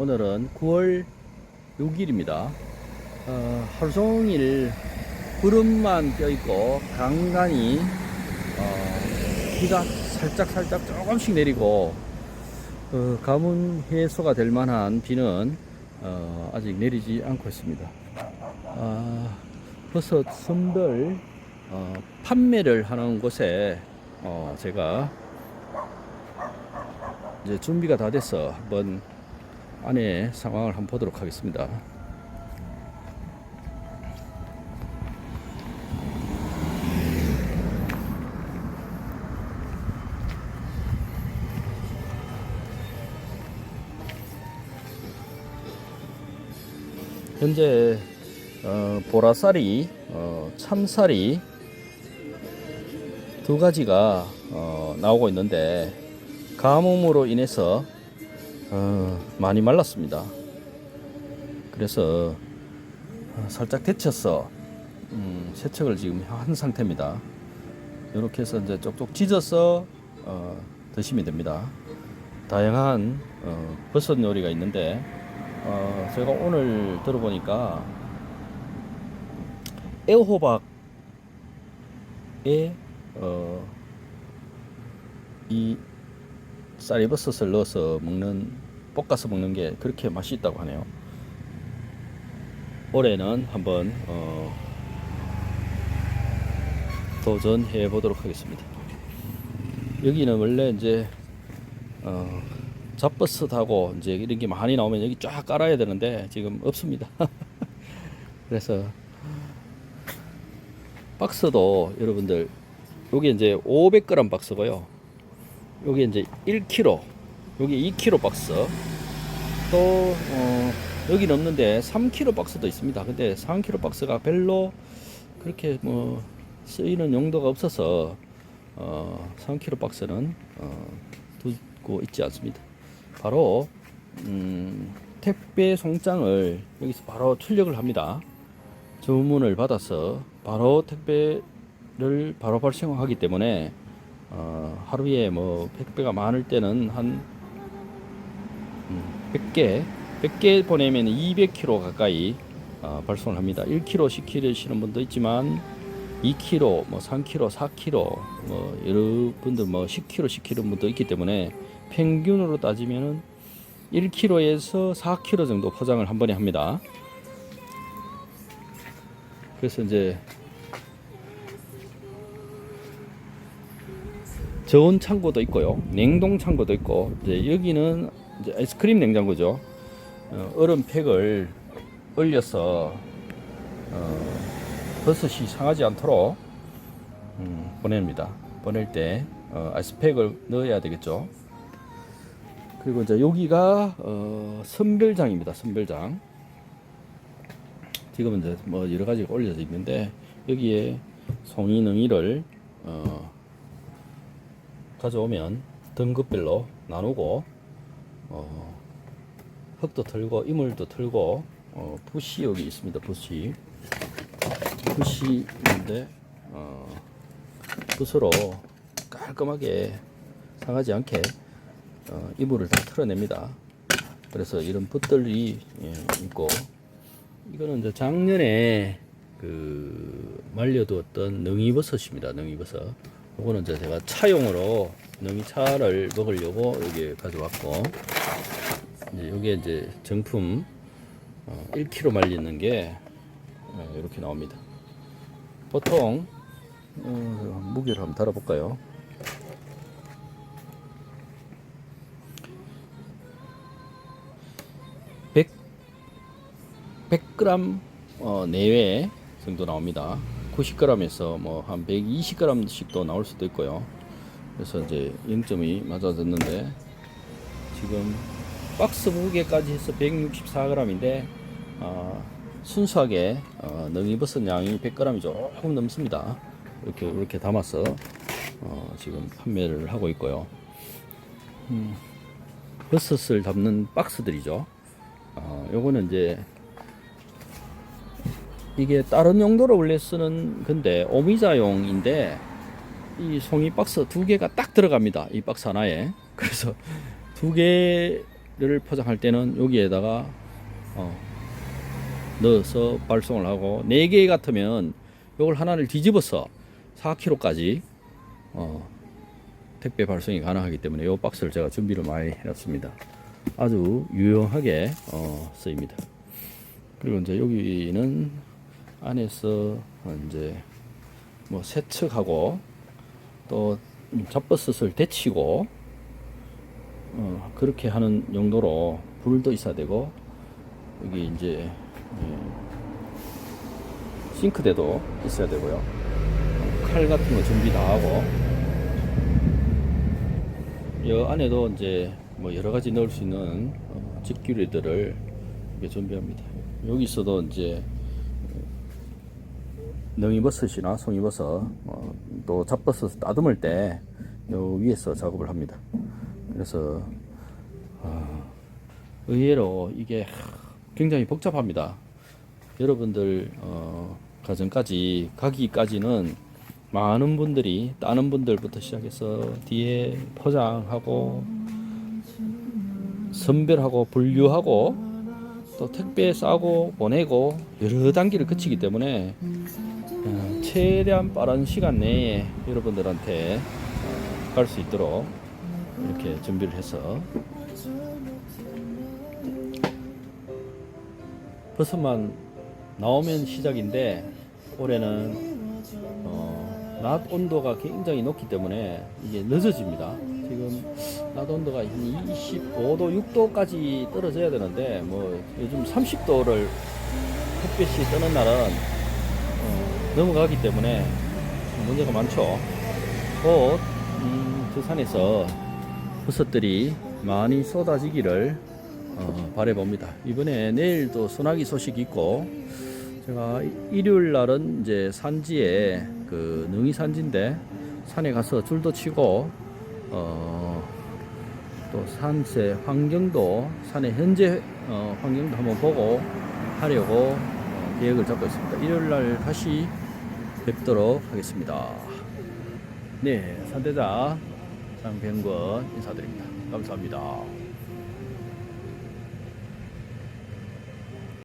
오늘은 9월 6일입니다. 어, 하루 종일 구름만 껴있고 간간히 어, 비가 살짝 살짝 조금씩 내리고 어, 가뭄 해소가 될 만한 비는 어, 아직 내리지 않고 있습니다. 아, 버섯 선별 어, 판매를 하는 곳에 어, 제가 이제 준비가 다 돼서 한번 안에 상황을 한번 보도록 하겠습니다. 현재 어, 보라쌀이, 어, 참쌀이 두 가지가 어, 나오고 있는데 가뭄으로 인해서 어, 많이 말랐습니다. 그래서 어, 살짝 데쳐서 음, 세척을 지금 한 상태입니다. 이렇게 해서 이제 쪽쪽 찢어서 어, 드시면 됩니다. 다양한 어, 버섯 요리가 있는데 어, 제가 오늘 들어보니까 애호박에 어, 이 쌀버섯을 넣어서 먹는 볶아서 먹는 게 그렇게 맛이 있다고 하네요. 올해는 한번 어, 도전해 보도록 하겠습니다. 여기는 원래 이제 어, 잡버섯하고 이제 이런 게 많이 나오면 여기 쫙 깔아야 되는데 지금 없습니다. 그래서 박스도 여러분들 여기 이제 500g 박스고요. 여기 이제 1kg, 여기 2kg 박스. 또 어, 여기는 없는데 3kg 박스도 있습니다. 근데 3kg 박스가 별로 그렇게 뭐 쓰이는 용도가 없어서 어, 3kg 박스는 어, 두고 있지 않습니다. 바로 음, 택배 송장을 여기서 바로 출력을 합니다. 주문을 받아서 바로 택배를 바로 발송하기 때문에 어, 하루에 뭐 택배가 많을 때는 한 음, 100개 100개 보내면 200kg 가까이 어, 발송을 합니다. 1kg 시키시는 분도 있지만 2kg, 뭐 3kg, 4kg, 뭐 여러 분들 뭐 10kg 시키는 분도 있기 때문에 평균으로 따지면은 1kg에서 4kg 정도 포장을 한 번에 합니다. 그래서 이제 저온 창고도 있고요, 냉동 창고도 있고, 이제 여기는 이제 아이스크림 냉장고죠. 어, 얼음 팩을 얼려서 어, 버섯이 상하지 않도록 음, 보냅니다. 보낼 때 어, 아이스팩을 넣어야 되겠죠. 그리고 이제 여기가 어, 선별장입니다. 선별장. 지금은 이제 뭐 여러 가지가 올려져 있는데 여기에 송이 능이를 어, 가져오면 등급별로 나누고 어, 흙도 털고 이물도 털고 어, 붓이 여기 있습니다. 붓이 있는데 어, 붓으로 깔끔하게 상하지 않게 어, 이물을 다 털어냅니다. 그래서 이런 붓들이 예, 있고 이거는 이제 작년에 그 말려두었던 능이버섯입니다. 능이버섯. 이거는 이제 제가 차용으로 능이 차를 먹으려고 여기 가져왔고 이제 여기에 이제 정품 어, 1kg 말리는 게 어, 이렇게 나옵니다. 보통 어, 무게를 한번 달아볼까요? 백 100g 어, 내외 정도 나옵니다. 90g에서 뭐 한 120g씩도 나올 수도 있고요. 그래서 이제 0점이 맞아졌는데 지금 박스 무게까지 해서 164g인데 어, 순수하게 어, 능이버섯 양이 100g이 조금 넘습니다. 이렇게 이렇게 담아서 어, 지금 판매를 하고 있고요. 음, 버섯을 담는 박스들이죠. 어, 요거는 이제 이게 다른 용도로 원래 쓰는 건데 오미자용인데 이 송이 박스 두 개가 딱 들어갑니다. 이 박스 하나에. 그래서 두 개를 포장할 때는 여기에다가 어, 넣어서 발송을 하고 4개 같으면 이걸 하나를 뒤집어서 4kg까지 어, 택배 발송이 가능하기 때문에 이 박스를 제가 준비를 많이 해놨습니다. 아주 유용하게 어, 쓰입니다. 그리고 이제 여기는 안에서 이제 뭐 세척하고 또 잡버섯을 데치고 어, 그렇게 하는 용도로 불도 있어야 되고 여기 이제 예, 싱크대도 있어야 되고요. 어, 칼 같은 거 준비 다 하고 이 안에도 이제 뭐 여러 가지 넣을 수 있는 어, 집기류들을 준비합니다. 여기서도 이제 능이버섯이나 송이버섯 어, 또 잡버섯 따듬을 때 요 위에서 작업을 합니다. 그래서 아, 의외로 이게 굉장히 복잡합니다. 여러분들 어, 가정까지 가기까지는 많은 분들이 따는 분들부터 시작해서 뒤에 포장하고 선별하고 분류하고 또 택배 싸고 보내고 여러 단계를 거치기 때문에 어, 최대한 빠른 시간 내에 여러분들한테 어, 갈수 있도록 이렇게 준비를 해서 버섯만 나오면 시작인데 올해는 어, 낮 온도가 굉장히 높기 때문에 이게 늦어집니다. 지금 낮 온도가 한 25도, 6도까지 떨어져야 되는데 뭐 요즘 30도를 햇볕이 뜨는 날은 어, 넘어가기 때문에 문제가 많죠. 곧 음, 저 산에서 버섯들이 많이 쏟아지기를 어, 바래봅니다. 이번에 내일도 소나기 소식이 있고 제가 일요일 날은 이제 산지에 그 능이 산지인데 산에 가서 줄도 치고 어, 또 산세 환경도 산의 현재 어, 환경도 한번 보고 하려고 어, 계획을 잡고 있습니다. 일요일 날 다시 뵙도록 하겠습니다. 네, 산대장 장병권 인사드립니다. 감사합니다.